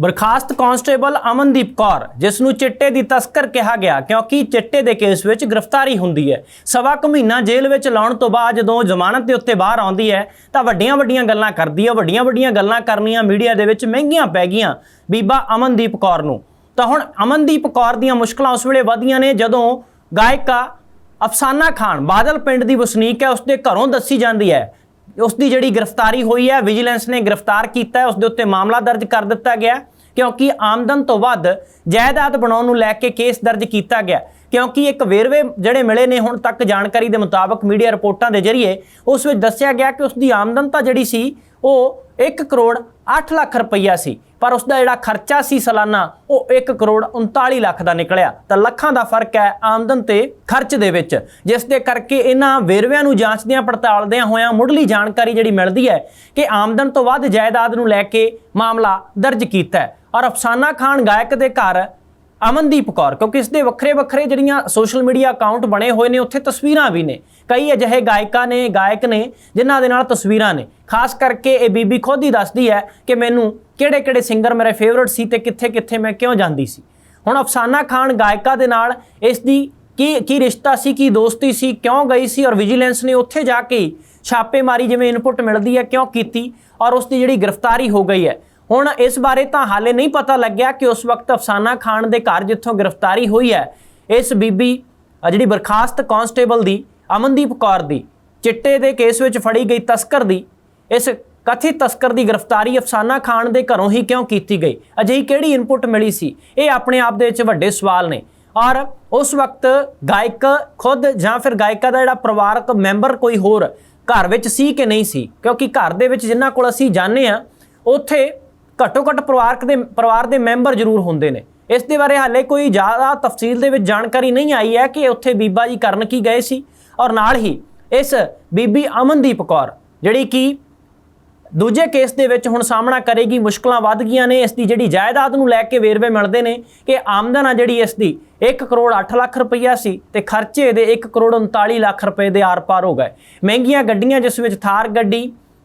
ਬਰਖਾਸਤ constable Amandeep Kaur, ਜਿਸ ਨੂੰ ਚਿੱਟੇ ਦੀ ਤਸਕਰ ਕਿਹਾ ਗਿਆ ਕਿਉਂਕਿ ਚਿੱਟੇ ਦੇ ਕੇਸ ਵਿੱਚ ਗ੍ਰਿਫਤਾਰੀ ਹੁੰਦੀ ਹੈ। ਸਵਾ ਕੁ ਮਹੀਨਾ ਜੇਲ੍ਹ ਵਿੱਚ ਲਾਉਣ ਤੋਂ ਬਾਅਦ ਜਦੋਂ ਜ਼ਮਾਨਤ ਦੇ ਉੱਤੇ ਬਾਹਰ ਆਉਂਦੀ ਹੈ, ਤਾਂ ਵੱਡੀਆਂ ਵੱਡੀਆਂ ਗੱਲਾਂ ਕਰਦੀ ਹੈ। ਵੱਡੀਆਂ ਵੱਡੀਆਂ ਗੱਲਾਂ ਕਰਨੀਆਂ ਮੀਡੀਆ ਦੇ ਵਿੱਚ ਮਹਿੰਗੀਆਂ ਪੈ ਗਈਆਂ ਬੀਬਾ ਅਮਨਦੀਪ ਕੌਰ ਨੂੰ। ਤਾਂ ਹੁਣ ਅਮਨਦੀਪ ਕੌਰ ਦੀਆਂ ਮੁਸ਼ਕਲਾਂ ਉਸ ਵੇਲੇ ਵਧੀਆਂ ਨੇ ਜਦੋਂ ਗਾਇਕਾ ਅਫਸਾਨਾ ਖਾਨ, ਬਾਦਲ ਪਿੰਡ ਦੀ ਵਸਨੀਕ ਹੈ, ਉਸਦੇ ਘਰੋਂ ਦੱਸੀ ਜਾਂਦੀ ਹੈ ਉਸ ਦੀ ਜਿਹੜੀ ਗ੍ਰਿਫਤਾਰੀ ਹੋਈ ਹੈ ਵਿਜੀਲੈਂਸ ਨੇ ਗ੍ਰਿਫਤਾਰ ਕੀਤਾ ਹੈ ਉਸ ਦੇ ਉੱਤੇ ਮਾਮਲਾ ਦਰਜ ਕਰ ਦਿੱਤਾ ਗਿਆ ਕਿਉਂਕਿ ਆਮਦਨ ਤੋਂ ਵੱਧ ਜਾਇਦਾਦ ਬਣਾਉਣ ਨੂੰ ਲੈ ਕੇ ਕੇਸ ਦਰਜ ਕੀਤਾ ਗਿਆ ਕਿਉਂਕਿ ਇੱਕ ਵੇਰਵੇ ਜਿਹੜੇ ਮਿਲੇ ਨੇ ਹੁਣ ਤੱਕ ਜਾਣਕਾਰੀ ਦੇ ਮੁਤਾਬਕ ਮੀਡੀਆ ਰਿਪੋਰਟਾਂ ਦੇ ਜ਼ਰੀਏ, ਉਸ ਵਿੱਚ ਦੱਸਿਆ ਗਿਆ ਕਿ ਉਸ ਦੀ ਆਮਦਨ ਤਾਂ ਜਿਹੜੀ ਸੀ, ਉਹ 1 ਕਰੋੜ 8 ਲੱਖ ਰੁਪਈਆ ਸੀ, ਪਰ ਉਸ ਦਾ ਜਿਹੜਾ ਖਰਚਾ ਸੀ ਸਾਲਾਨਾ, ਉਹ 1 ਕਰੋੜ 39 ਲੱਖ ਦਾ ਨਿਕਲਿਆ। ਤਾਂ ਲੱਖਾਂ ਦਾ ਫ਼ਰਕ ਹੈ ਆਮਦਨ ਤੇ ਖਰਚ ਦੇ ਵਿੱਚ। ਜਿਸ ਦੇ ਕਰਕੇ ਇਹਨਾਂ ਵੇਰਵਿਆਂ ਨੂੰ ਜਾਂਚਦਿਆਂ, ਪੜਤਾਲਦਿਆਂ ਹੋਇਆਂ ਮੁੱਢਲੀ ਜਾਣਕਾਰੀ ਜਿਹੜੀ ਮਿਲਦੀ ਹੈ ਕਿ ਆਮਦਨ ਤੋਂ ਵੱਧ ਜਾਇਦਾਦ ਨੂੰ ਲੈ ਕੇ ਮਾਮਲਾ ਦਰਜ ਕੀਤਾ ਹੈ। ਔਰ ਅਫਸਾਨਾ ਖਾਨ ਗਾਇਕ ਦੇ ਘਰ ਅਮਨਦੀਪ ਕੌਰ, ਕਿਉਂਕਿ ਇਸ ਦੇ ਵੱਖਰੇ ਵੱਖਰੇ ਜਿਹੜੀਆਂ ਸੋਸ਼ਲ ਮੀਡੀਆ ਅਕਾਊਂਟ ਬਣੇ ਹੋਏ ਨੇ, ਉੱਥੇ ਤਸਵੀਰਾਂ ਵੀ ਨੇ। ਕਈ ਅਜਿਹੇ ਗਾਇਕਾਂ ਨੇ, ਗਾਇਕ ਨੇ, ਜਿਨ੍ਹਾਂ ਦੇ ਨਾਲ ਤਸਵੀਰਾਂ ਨੇ। ਖਾਸ ਕਰਕੇ ਇਹ ਬੀਬੀ ਖੁਦ ਹੀ ਦੱਸਦੀ ਹੈ ਕਿ ਮੈਨੂੰ ਕਿਹੜੇ ਕਿਹੜੇ ਸਿੰਗਰ ਮੇਰੇ ਫੇਵਰਿਟ ਸੀ ਤੇ ਕਿੱਥੇ ਕਿੱਥੇ ਮੈਂ ਕਿਉਂ ਜਾਂਦੀ ਸੀ। ਹੁਣ ਅਫਸਾਨਾ ਖਾਨ ਗਾਇਕਾ ਦੇ ਨਾਲ ਇਸ ਦੀ ਕੀ ਕੀ ਰਿਸ਼ਤਾ ਸੀ, ਕੀ ਦੋਸਤੀ ਸੀ, ਕਿਉਂ ਗਈ ਸੀ ਔਰ ਵਿਜੀਲੈਂਸ ਨੇ ਉੱਥੇ ਜਾ ਕੇ ਛਾਪੇਮਾਰੀ ਜਿਵੇਂ ਇਨਪੁਟ ਮਿਲਦੀ ਹੈ, ਕਿਉਂ ਕੀਤੀ ਔਰ ਉਸ ਦੀ ਜਿਹੜੀ ਗ੍ਰਿਫਤਾਰੀ ਹੋ ਗਈ ਹੈ। ਹੁਣ ਇਸ ਬਾਰੇ ਤਾਂ ਹਾਲੇ ਨਹੀਂ ਪਤਾ ਲੱਗਿਆ ਕਿ ਉਸ ਵਕਤ ਅਫਸਾਨਾ ਖਾਨ ਦੇ ਘਰ ਜਿੱਥੋਂ ਗ੍ਰਿਫਤਾਰੀ ਹੋਈ ਹੈ, ਇਸ ਬੀਬੀ ਜਿਹੜੀ ਬਰਖਾਸਤ ਕਾਂਸਟੇਬਲ ਦੀ, ਅਮਨਦੀਪ ਕੌਰ ਦੀ, ਚਿੱਟੇ ਦੇ ਕੇਸ ਵਿੱਚ ਫੜੀ ਗਈ ਤਸਕਰ ਦੀ, ਇਸ ਕਥਿਤ ਤਸਕਰ ਦੀ ਗ੍ਰਿਫਤਾਰੀ ਅਫਸਾਨਾ ਖਾਨ ਦੇ ਘਰੋਂ ਹੀ ਕਿਉਂ ਕੀਤੀ ਗਈ? ਅਜਿਹੀ ਕਿਹੜੀ ਇਨਪੁਟ ਮਿਲੀ ਸੀ? ਇਹ ਆਪਣੇ ਆਪ ਦੇ ਵਿੱਚ ਵੱਡੇ ਸਵਾਲ ਨੇ। ਔਰ ਉਸ ਵਕਤ ਗਾਇਕ ਖੁਦ ਜਾਂ ਫਿਰ ਗਾਇਕਾ ਦਾ ਜਿਹੜਾ ਪਰਿਵਾਰਕ ਮੈਂਬਰ ਕੋਈ ਹੋਰ ਘਰ ਵਿੱਚ ਸੀ ਕਿ ਨਹੀਂ ਸੀ? ਕਿਉਂਕਿ ਘਰ ਦੇ ਵਿੱਚ ਜਿਨ੍ਹਾਂ ਕੋਲ ਅਸੀਂ ਜਾਣਦੇ ਆ, ਉੱਥੇ ਘੱਟੋ ਘੱਟ ਪਰਿਵਾਰਕ ਦੇ, ਪਰਿਵਾਰ ਦੇ ਮੈਂਬਰ ਜ਼ਰੂਰ ਹੁੰਦੇ ਨੇ। ਇਸ ਦੇ ਬਾਰੇ ਹਾਲੇ ਕੋਈ ਜ਼ਿਆਦਾ ਤਫਸੀਲ ਦੇ ਵਿੱਚ ਜਾਣਕਾਰੀ ਨਹੀਂ ਆਈ ਹੈ ਕਿ ਉੱਥੇ ਬੀਬਾ ਜੀ ਕਰਨ ਕੀ ਗਏ ਸੀ। ਔਰ ਨਾਲ ਹੀ ਇਸ ਬੀਬੀ ਅਮਨਦੀਪ ਕੌਰ, ਜਿਹੜੀ ਕਿ ਦੂਜੇ ਕੇਸ ਦੇ ਵਿੱਚ ਹੁਣ ਸਾਹਮਣਾ ਕਰੇਗੀ, ਮੁਸ਼ਕਲਾਂ ਵੱਧ ਗਈਆਂ ਨੇ। ਇਸ ਦੀ ਜਿਹੜੀ ਜਾਇਦਾਦ ਨੂੰ ਲੈ ਕੇ ਵੇਰਵੇ ਮਿਲਦੇ ਨੇ ਕਿ ਆਮਦਨ ਆ ਜਿਹੜੀ ਇਸ ਦੀ 1 ਕਰੋੜ 8 ਲੱਖ ਰੁਪਈਆ ਸੀ ਤੇ ਖਰਚੇ ਦੇ 1 ਕਰੋੜ 39 ਲੱਖ ਰੁਪਏ ਦੇ ਆਰ-ਪਾਰ ਹੋ ਗਏ। ਮਹਿੰਗੀਆਂ ਗੱਡੀਆਂ ਜਿਸ ਵਿੱਚ ਥਾਰ ਗੱਡੀ,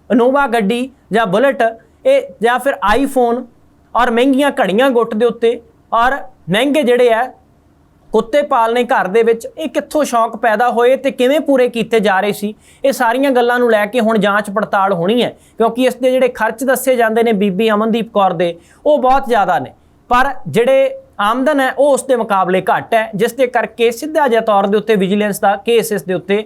ਇਨੋਵਾ ਗੱਡੀ ਜਾਂ ਬੁਲਟ ਇਹ ਜਾਂ ਫਿਰ ਆਈਫੋਨ ਔਰ ਮਹਿੰਗੀਆਂ ਘੜੀਆਂ ਗੁੱਟ ਦੇ ਉੱਤੇ ਔਰ ਮਹਿੰਗੇ ਜਿਹੜੇ ਆ ਕੁੱਤੇ ਪਾਲਨੇ ਘਰ ਦੇ ਵਿੱਚ, ਇਹ ਕਿੱਥੋਂ ਸ਼ੌਂਕ ਪੈਦਾ ਹੋਏ ਤੇ ਕਿਵੇਂ ਪੂਰੇ ਕੀਤੇ ਜਾ ਰਹੇ ਸੀ? ਇਹ ਸਾਰੀਆਂ ਗੱਲਾਂ ਨੂੰ ਲੈ ਕੇ ਹੁਣ ਜਾਂਚ ਪੜਤਾਲ ਹੋਣੀ ਹੈ, ਕਿਉਂਕਿ ਇਸ ਦੇ ਜਿਹੜੇ ਖਰਚ ਦੱਸੇ ਜਾਂਦੇ ਨੇ ਬੀਬੀ ਅਮਨਦੀਪ ਕੌਰ ਦੇ, ਉਹ ਬਹੁਤ ਜ਼ਿਆਦਾ ਨੇ। ਪਰ ਜਿਹੜੇ ਆਮਦਨ ਹੈ, ਉਹ ਉਸ ਦੇ ਮੁਕਾਬਲੇ ਘੱਟ ਹੈ, ਜਿਸ ਦੇ ਕਰਕੇ ਸਿੱਧਾ ਜਿਹਾ ਤੌਰ ਦੇ ਉੱਤੇ ਵਿਜੀਲੈਂਸ ਦਾ ਕੇਸ ਇਸ ਦੇ ਉੱਤੇ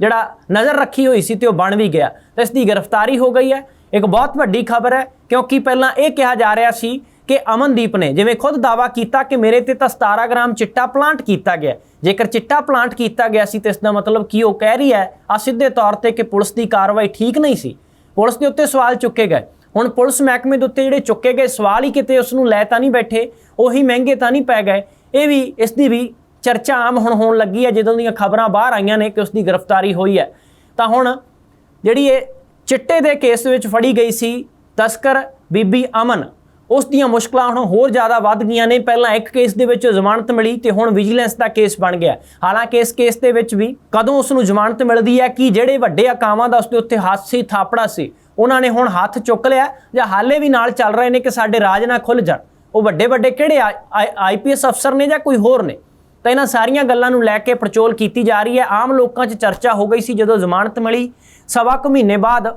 ਜਿਹੜਾ ਨਜ਼ਰ ਰੱਖੀ ਹੋਈ ਸੀ ਤੇ ਉਹ ਬਣ ਵੀ ਗਿਆ। ਤੇ ਇਸ ਦੀ ਗ੍ਰਿਫਤਾਰੀ ਹੋ ਗਈ ਹੈ। ਇੱਕ ਬਹੁਤ ਵੱਡੀ ਖਬਰ ਹੈ, ਕਿਉਂਕਿ ਪਹਿਲਾਂ ਇਹ ਕਿਹਾ ਜਾ ਰਿਹਾ ਸੀ ਕਿ ਅਮਨਦੀਪ ਨੇ ਜਿਵੇਂ ਖੁਦ ਦਾਵਾ ਕੀਤਾ ਕਿ ਮੇਰੇ ਤੇ ਤਾਂ 17 ਗ੍ਰਾਮ ਚਿੱਟਾ ਪਲਾਂਟ ਕੀਤਾ ਗਿਆ। ਜੇਕਰ ਚਿੱਟਾ ਪਲਾਂਟ ਕੀਤਾ ਗਿਆ ਸੀ, ਤੇ ਇਸ ਦਾ ਮਤਲਬ ਕੀ ਉਹ ਕਹਿ ਰਹੀ ਹੈ ਆ ਸਿੱਧੇ ਤੌਰ ਤੇ ਕਿ ਪੁਲਿਸ ਦੀ ਕਾਰਵਾਈ ਠੀਕ ਨਹੀਂ ਸੀ। ਪੁਲਿਸ ਦੇ ਉੱਤੇ ਸਵਾਲ ਚੁੱਕੇ ਗਏ। ਹੁਣ ਪੁਲਿਸ ਮਹਿਕਮੇ ਦੇ ਉੱਤੇ ਜਿਹੜੇ ਚੁੱਕੇ ਗਏ ਸਵਾਲ ਹੀ ਕਿਤੇ ਉਸ ਨੂੰ ਲੈ ਤਾਂ ਨਹੀਂ ਬੈਠੇ, ਉਹੀ ਮਹਿੰਗੇ ਤਾਂ ਨਹੀਂ ਪੈ ਗਏ। ਇਹ ਵੀ, ਇਸ ਦੀ ਵੀ ਚਰਚਾ ਆਮ ਹੁਣ ਹੋਣ ਲੱਗੀ ਹੈ, ਜਦੋਂ ਦੀਆਂ ਖਬਰਾਂ ਬਾਹਰ ਆਈਆਂ ਨੇ ਕਿ ਉਸ ਦੀ ਗ੍ਰਿਫਤਾਰੀ ਹੋਈ ਹੈ। ਤਾਂ ਹੁਣ ਜਿਹੜੀ ਇਹ ਚਿੱਟੇ ਦੇ ਕੇਸ ਵਿੱਚ ਫੜੀ ਗਈ ਸੀ ਤਸਕਰ ਬੀਬੀ ਅਮਨ। ਉਸ ਦੀਆਂ ਮੁਸ਼ਕਲਾਂ ਹੁਣ ਹੋਰ ਜ਼ਿਆਦਾ ਵੱਧ ਗਈਆਂ ਨੇ। ਪਹਿਲਾਂ ਇੱਕ ਕੇਸ ਦੇ ਵਿੱਚ ਜ਼ਮਾਨਤ ਮਿਲੀ ਤੇ ਹੁਣ ਵਿਜੀਲੈਂਸ ਦਾ ਕੇਸ ਬਣ ਗਿਆ। ਹਾਲਾਂਕਿ ਇਸ ਕੇਸ ਦੇ ਵਿੱਚ ਵੀ ਕਦੋਂ ਉਸ ਨੂੰ ਜ਼ਮਾਨਤ ਮਿਲਦੀ ਹੈ, ਕਿ ਜਿਹੜੇ ਵੱਡੇ ਆਕਾਵਾਂ ਦਾ ਉਸ ਦੇ ਉੱਤੇ ਹੱਥ ਸੀ ਥਾਪੜਾ ਸੀ, ਉਹਨਾਂ ਨੇ ਹੁਣ ਹੱਥ ਚੁੱਕ ਲਿਆ ਜਾਂ ਹਾਲੇ ਵੀ ਨਾਲ ਚੱਲ ਰਹੇ ਨੇ ਕਿ ਸਾਡੇ ਰਾਜ ਨਾ ਖੁੱਲ ਜਾਣ। ਉਹ ਵੱਡੇ ਵੱਡੇ ਕਿਹੜੇ ਆਈਪੀਐਸ ਅਫਸਰ ਨੇ ਜਾਂ ਕੋਈ ਹੋਰ ਨੇ? ਤਾਂ ਇਹਨਾਂ ਸਾਰੀਆਂ ਗੱਲਾਂ ਨੂੰ ਲੈ ਕੇ ਪੜਚੋਲ ਕੀਤੀ ਜਾ ਰਹੀ ਹੈ। ਆਮ ਲੋਕਾਂ 'ਚ ਚਰਚਾ ਹੋ ਗਈ ਸੀ ਜਦੋਂ ਜ਼ਮਾਨਤ ਮਿਲੀ। ਸਵਾ ਕੁ ਮਹੀਨੇ ਬਾਅਦ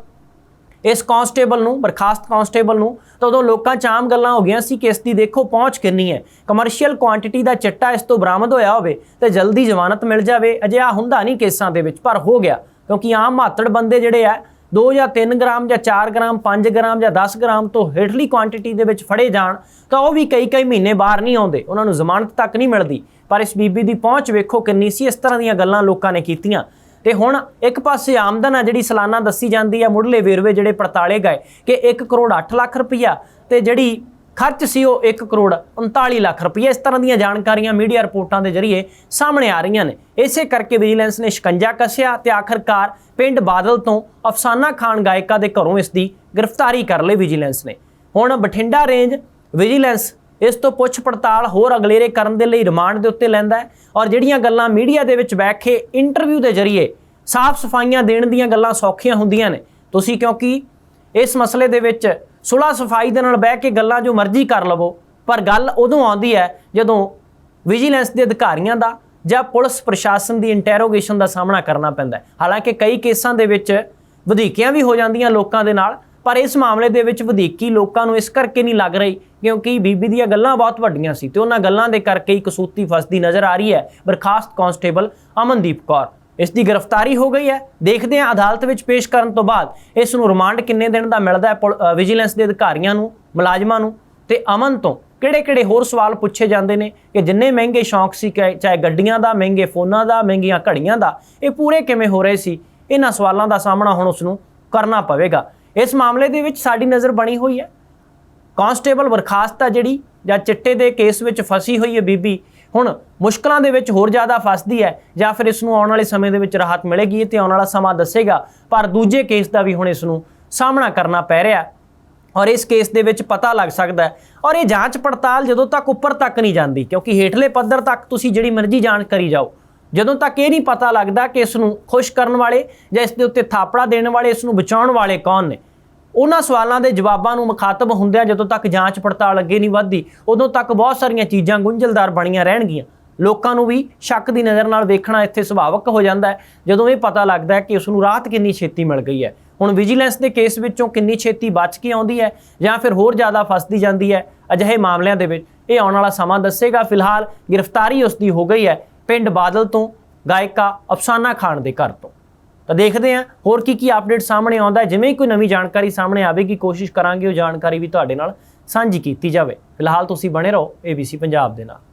ਇਸ ਕਾਂਸਟੇਬਲ ਨੂੰ, ਬਰਖਾਸਤ ਕਾਂਸਟੇਬਲ ਨੂੰ, ਤਾਂ ਉਦੋਂ ਲੋਕਾਂ 'ਚ ਆਮ ਗੱਲਾਂ ਹੋ ਗਈਆਂ ਸੀ ਕਿ ਇਸ ਦੀ ਦੇਖੋ ਪਹੁੰਚ ਕਿੰਨੀ ਹੈ। ਕਮਰਸ਼ੀਅਲ ਕੁਆਂਟੀਟੀ ਦਾ ਚਿੱਟਾ ਇਸ ਤੋਂ ਬਰਾਮਦ ਹੋਇਆ ਹੋਵੇ ਤੇ ਜਲਦੀ ਜ਼ਮਾਨਤ ਮਿਲ ਜਾਵੇ। ਅਜੇ ਆ ਹੁੰਦਾ ਨਹੀਂ ਕੇਸਾਂ ਦੇ ਵਿੱਚ, ਪਰ ਹੋ ਗਿਆ। ਕਿਉਂਕਿ ਆਮ ਮਾਤੜ ਬੰਦੇ ਜਿਹੜੇ ਆ 2 ਜਾਂ 3 ਗ੍ਰਾਮ ਜਾਂ 4 ਗ੍ਰਾਮ 5 ਗ੍ਰਾਮ ਜਾਂ 10 ਗ੍ਰਾਮ ਤੋਂ ਹੇਠਲੀ ਕੁਆਂਟੀਟੀ ਦੇ ਵਿੱਚ ਫੜੇ ਜਾਣ, ਤਾਂ ਉਹ ਵੀ ਕਈ ਕਈ ਮਹੀਨੇ ਬਾਹਰ ਨਹੀਂ ਆਉਂਦੇ। ਉਹਨਾਂ ਨੂੰ ਜ਼ਮਾਨਤ ਤੱਕ ਨਹੀਂ ਮਿਲਦੀ। ਪਰ ਇਸ ਬੀਬੀ ਦੀ ਪਹੁੰਚ ਵੇਖੋ ਕਿੰਨੀ ਸੀ, ਇਸ ਤਰ੍ਹਾਂ ਦੀਆਂ ਗੱਲਾਂ ਲੋਕਾਂ ਨੇ ਕੀਤੀਆਂ। ਤੇ ਹੁਣ ਇੱਕ ਪਾਸੇ ਆਮਦਨ ਆ ਜਿਹੜੀ ਸਾਲਾਨਾ ਦੱਸੀ ਜਾਂਦੀ ਆ ਮੁੱਢਲੇ ਵੇਰਵੇ ਜਿਹੜੇ ਪੜਤਾਲੇ ਗਏ ਕਿ 1 ਕਰੋੜ 8 ਲੱਖ ਰੁਪਈਆ, ਤੇ ਜਿਹੜੀ ਖਰਚ ਸੀ ਉਹ 1 ਕਰੋੜ 39 ਲੱਖ ਰੁਪਈਆ ਇਸ ਤਰ੍ਹਾਂ ਦੀਆਂ ਜਾਣਕਾਰੀਆਂ ਮੀਡੀਆ ਰਿਪੋਰਟਾਂ ਦੇ ਜ਼ਰੀਏ ਸਾਹਮਣੇ ਆ ਰਹੀਆਂ ਨੇ। ਇਸੇ ਕਰਕੇ ਵਿਜੀਲੈਂਸ ਨੇ ਸ਼ਿਕੰਜਾ ਕੱਸਿਆ ਤੇ ਆਖਰਕਾਰ ਪਿੰਡ ਬਾਦਲ ਤੋਂ ਅਫਸਾਨਾ ਖਾਨ ਗਾਇਕਾ ਦੇ ਘਰੋਂ ਇਸ ਦੀ ਗ੍ਰਿਫਤਾਰੀ ਕਰ ਲਈ ਵਿਜੀਲੈਂਸ ਨੇ। ਹੁਣ ਬਠਿੰਡਾ ਰੇਂਜ ਵਿਜੀਲੈਂਸ ਇਸ ਤੋਂ ਪੁੱਛ ਪੜਤਾਲ ਹੋਰ ਅਗਲੇਰੇ ਕਰਨ ਦੇ ਲਈ ਰਿਮਾਂਡ ਦੇ ਉੱਤੇ ਲੈਂਦਾ ਹੈ ਔਰ ਜਿਹੜੀਆਂ ਗੱਲਾਂ ਮੀਡੀਆ ਦੇ ਵਿੱਚ ਬੈਠ ਕੇ ਇੰਟਰਵਿਊ ਦੇ ਜ਼ਰੀਏ ਸਾਫ਼ ਸਫਾਈਆਂ ਦੇਣ ਦੀਆਂ ਗੱਲਾਂ ਸੌਖੀਆਂ ਹੁੰਦੀਆਂ ਨੇ। ਤੁਸੀਂ ਕਿਉਂਕਿ ਇਸ ਮਸਲੇ ਦੇ ਵਿੱਚ ਸੁਲਾ ਸਫ਼ਾਈ ਦੇ ਨਾਲ ਬਹਿ ਕੇ ਗੱਲਾਂ ਜੋ ਮਰਜ਼ੀ ਕਰ ਲਵੋ, ਪਰ ਗੱਲ ਉਦੋਂ ਆਉਂਦੀ ਹੈ ਜਦੋਂ ਵਿਜੀਲੈਂਸ ਦੇ ਅਧਿਕਾਰੀਆਂ ਦਾ ਜਾਂ ਪੁਲਿਸ ਪ੍ਰਸ਼ਾਸਨ ਦੀ ਇੰਟਰੋਗੇਸ਼ਨ ਦਾ ਸਾਹਮਣਾ ਕਰਨਾ ਪੈਂਦਾ ਹੈ। ਹਾਲਾਂਕਿ ਕਈ ਕੇਸਾਂ ਦੇ ਵਿੱਚ ਵਧੀਕੀਆਂ ਵੀ ਹੋ ਜਾਂਦੀਆਂ ਲੋਕਾਂ ਦੇ ਨਾਲ, ਪਰ ਇਸ ਮਾਮਲੇ ਦੇ ਵਿੱਚ ਵਧੀਕੀ ਲੋਕਾਂ ਨੂੰ ਇਸ ਕਰਕੇ ਨਹੀਂ ਲੱਗ ਰਹੀ ਕਿਉਂਕਿ ਬੀਬੀ ਦੀਆਂ ਗੱਲਾਂ ਬਹੁਤ ਵੱਡੀਆਂ ਸੀ ਤੇ ਉਹਨਾਂ ਗੱਲਾਂ ਦੇ ਕਰਕੇ ਹੀ ਕਸੂਤੀ ਫਸਦੀ ਨਜ਼ਰ ਆ ਰਹੀ ਹੈ। ਬਰਖਾਸਤ ਕਾਂਸਟੇਬਲ ਅਮਨਦੀਪ ਕੌਰ। ਇਸ ਦੀ ਗ੍ਰਿਫਤਾਰੀ ਹੋ ਗਈ ਹੈ। ਦੇਖਦੇ ਹਾਂ ਅਦਾਲਤ ਵਿੱਚ ਪੇਸ਼ ਕਰਨ ਤੋਂ ਬਾਅਦ ਇਸ ਨੂੰ ਰਿਮਾਂਡ ਕਿੰਨੇ ਦਿਨ ਦਾ ਮਿਲਦਾ ਹੈ ਵਿਜੀਲੈਂਸ ਦੇ ਅਧਿਕਾਰੀਆਂ ਨੂੰ, ਮੁਲਾਜ਼ਮਾਂ ਨੂੰ ਤੇ ਅਮਨ ਤੋਂ। ਕਿਹੜੇ-ਕਿਹੜੇ ਹੋਰ ਸਵਾਲ ਪੁੱਛੇ ਜਾਂਦੇ ਨੇ ਕਿ ਜਿੰਨੇ ਮਹਿੰਗੇ ਸ਼ੌਂਕ ਸੀ ਕਿ ਚਾਹੇ ਗੱਡੀਆਂ ਦਾ, ਮਹਿੰਗੇ ਫੋਨਾਂ ਦਾ, ਮਹਿੰਗੀਆਂ ਘੜੀਆਂ ਦਾ, ਇਹ ਪੂਰੇ ਕਿਵੇਂ ਹੋ ਰਹੇ ਸੀ? ਇਹਨਾਂ ਸਵਾਲਾਂ ਦਾ ਸਾਹਮਣਾ ਹੁਣ ਉਸ ਨੂੰ ਕਰਨਾ ਪਵੇਗਾ। ਇਸ ਮਾਮਲੇ ਦੇ ਵਿੱਚ ਸਾਡੀ ਨਜ਼ਰ ਬਣੀ ਹੋਈ ਹੈ। ਕਾਂਸਟੇਬਲ ਬਰਖਾਸਤ ਆ ਜਿਹੜੀ ਜਾਂ ਚਿੱਟੇ ਦੇ ਕੇਸ ਵਿੱਚ ਫਸੀ ਹੋਈ ਹੈ ਬੀਬੀ। ਹੁਣ ਮੁਸ਼ਕਲਾਂ ਦੇ ਵਿੱਚ ਹੋਰ ਜ਼ਿਆਦਾ ਫਸਦੀ ਹੈ ਜਾਂ ਫਿਰ ਇਸ ਨੂੰ ਆਉਣ ਵਾਲੇ ਸਮੇਂ ਦੇ ਵਿੱਚ ਰਾਹਤ ਮਿਲੇਗੀ ਇਹ ਤੇ ਆਉਣ ਵਾਲਾ ਸਮਾਂ ਦੱਸੇਗਾ, ਪਰ ਦੂਜੇ ਕੇਸ ਦਾ ਵੀ ਹੁਣ ਇਸ ਨੂੰ ਸਾਹਮਣਾ ਕਰਨਾ ਪੈ ਰਿਹਾ ਔਰ ਇਸ ਕੇਸ ਦੇ ਵਿੱਚ ਪਤਾ ਲੱਗ ਸਕਦਾ ਹੈ ਔਰ ਇਹ ਜਾਂਚ ਪੜਤਾਲ ਜਦੋਂ ਤੱਕ ਉੱਪਰ ਤੱਕ ਨਹੀਂ ਜਾਂਦੀ, ਕਿਉਂਕਿ ਹੇਠਲੇ ਪੱਧਰ ਤੱਕ ਤੁਸੀਂ ਜਿਹੜੀ ਮਰਜ਼ੀ ਜਾਂਚ ਕਰੀ ਜਾਓ, ਜਦੋਂ ਤੱਕ ਇਹ ਨਹੀਂ ਪਤਾ ਲੱਗਦਾ ਕਿ ਇਸ ਨੂੰ ਖੁਸ਼ ਕਰਨ ਵਾਲੇ ਜਾਂ ਇਸ ਦੇ ਉੱਤੇ ਥਾਪੜਾ ਦੇਣ ਵਾਲੇ, ਇਸ ਨੂੰ ਬਚਾਉਣ ਵਾਲੇ ਕੌਣ ਨੇ। ਉਹਨਾਂ ਸਵਾਲਾਂ ਦੇ ਜਵਾਬਾਂ ਨੂੰ ਮੁਖਾਤਬ ਹੁੰਦਿਆਂ ਜਦੋਂ ਤੱਕ ਜਾਂਚ ਪੜਤਾਲ ਅੱਗੇ ਨਹੀਂ ਵੱਧਦੀ, ਉਦੋਂ ਤੱਕ ਬਹੁਤ ਸਾਰੀਆਂ ਚੀਜ਼ਾਂ ਗੁੰਝਲਦਾਰ ਬਣੀਆਂ ਰਹਿਣਗੀਆਂ। ਲੋਕਾਂ ਨੂੰ ਵੀ ਸ਼ੱਕ ਦੀ ਨਜ਼ਰ ਨਾਲ ਵੇਖਣਾ ਇੱਥੇ ਸੁਭਾਵਕ ਹੋ ਜਾਂਦਾ ਹੈ, ਜਦੋਂ ਇਹ ਪਤਾ ਲੱਗਦਾ ਹੈ ਕਿ ਉਸ ਨੂੰ ਰਾਹਤ ਕਿੰਨੀ ਛੇਤੀ ਮਿਲ ਗਈ ਹੈ। ਹੁਣ ਵਿਜੀਲੈਂਸ ਦੇ ਕੇਸ ਵਿੱਚੋਂ ਕਿੰਨੀ ਛੇਤੀ ਬਚ ਕੇ ਆਉਂਦੀ ਹੈ ਜਾਂ ਫਿਰ ਹੋਰ ਜ਼ਿਆਦਾ ਫਸਦੀ ਜਾਂਦੀ ਹੈ, ਅਜਿਹੇ ਮਾਮਲਿਆਂ ਦੇ ਵਿੱਚ ਇਹ ਆਉਣ ਵਾਲਾ ਸਮਾਂ ਦੱਸੇਗਾ। ਫਿਲਹਾਲ ਗ੍ਰਿਫਤਾਰੀ ਉਸ ਦੀ ਹੋ ਗਈ ਹੈ। ਪਿੰਡ ਬਾਦਲ ਤੋਂ ਗਾਇਕਾ ਅਫਸਾਨਾ ਖਾਨ ਦੇ ਘਰ ਤੋਂ। ਤਾਂ ਦੇਖਦੇ ਹਾਂ ਹੋਰ ਕੀ ਕੀ ਅਪਡੇਟ ਸਾਹਮਣੇ ਆਉਂਦਾ ਜਿਵੇਂ ਹੀ ਕੋਈ ਨਵੀਂ ਜਾਣਕਾਰੀ ਸਾਹਮਣੇ ਆਵੇਗੀ ਕੋਸ਼ਿਸ਼ ਕਰਾਂਗੇ ਉਹ ਜਾਣਕਾਰੀ ਵੀ ਤੁਹਾਡੇ ਨਾਲ ਸਾਂਝੀ ਕੀਤੀ ਜਾਵੇ। ਫਿਲਹਾਲ ਤੁਸੀਂ ਬਣੇ ਰਹੋ ABC ਪੰਜਾਬ ਦੇ ਨਾਲ।